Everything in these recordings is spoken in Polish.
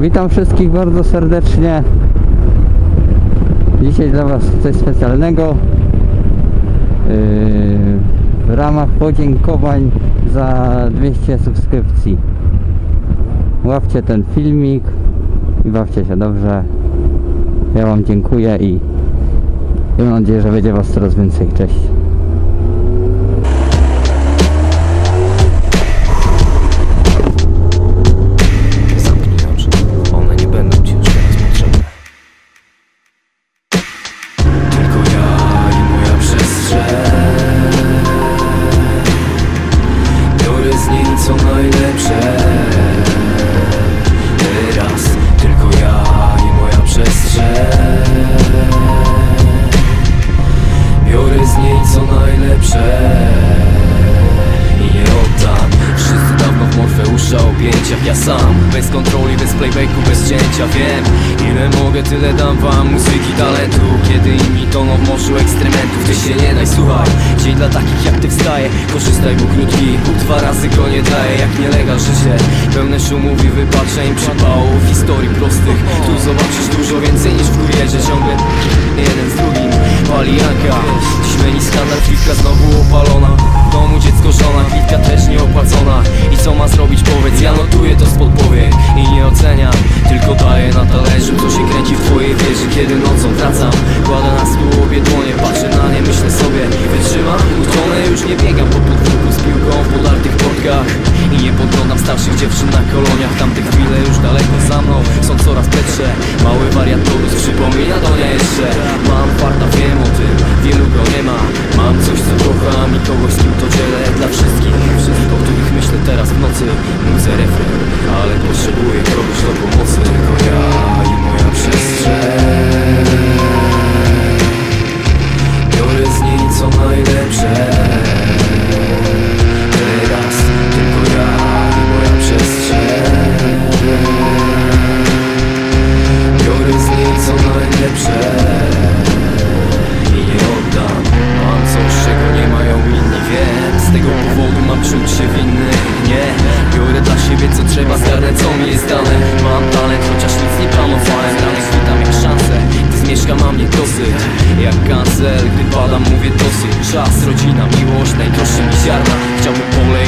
Witam wszystkich bardzo serdecznie. Dzisiaj dla Was coś specjalnego. Yy, W ramach podziękowań za 200 subskrypcji. Łapcie ten filmik i bawcie się dobrze. Ja Wam dziękuję i mam nadzieję, że będzie Was coraz więcej. Cześć. Najlepsze i nie oddam Wszyscy dawno w Morfeusza objęciach Ja sam, bez kontroli, bez playbacku, bez cięcia. Wiem, ile mogę, tyle dam wam muzyki, talentu. Kiedy inni toną w morzu ekstrementów Ty się nie daj, słuchaj Dzień dla takich jak ty wstaje. Korzystaj, bo krótki Bóg dwa razy go nie daje. Jak nielegal życie Pełne szumów i wypaczeń Przypałów, historii prostych piwka znowu opalona. W domu dziecko, żona, piwka też nieopłacona. I co ma zrobić powiedz, ja notuję to z podpowiedź I nie oceniam, tylko daję na talerzu Co się kręci w twojej wieży, kiedy nocą wracam. Kładę na stół obie dłonie, patrzę na nie, myślę sobie Wytrzymam, utonę, już nie biegam po podwórku z piłką w podartych płotkach I nie podglądam starszych dziewczyn na koloniach. Tamte chwile już daleko za mną, są coraz lepsze Mały wariat przypomina do niej jeszcze kocham i kogoś z kim to dzielę Dla wszystkich, o których myślę teraz w nocy czuć się winny Nie, biorę dla siebie co trzeba Zgarnę co mi jest dane. Mam talent, chociaż nic nie planowałem Rany chwytam jak szansę Gdy zmieszka mam nie dosyć. Jak kancel, gdy padam mówię dosyć. Czas, rodzina, miłość, najdroższe mi ziarna. Chciałbym pole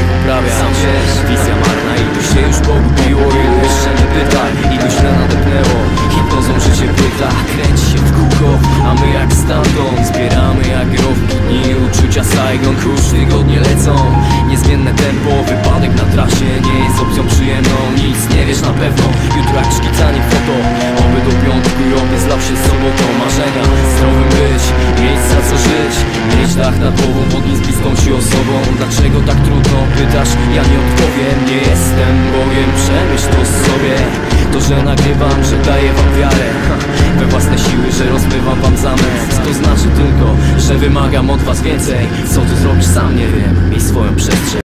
Tygodnie lecą. Niezmienne tempo, wypadek na trasie. Nie jest opcją przyjemną, nic nie wiesz na pewno. Jutro jak szkicanie foto Oby do piątku i oby zlał się z sobotą Marzenia, zdrowym być, mieć za co żyć. Mieć dach nad głową, nim z bliską ci osobą. Dlaczego tak trudno, pytasz? Ja nie odpowiem, nie jestem Bogiem, przemyśl to sobie że nagrywam, że daję wam wiarę. We własne siły, że rozmywam wam zamysł. To znaczy tylko, że wymagam od was więcej. Co tu zrobisz sam nie wiem, miej swoją przestrzeń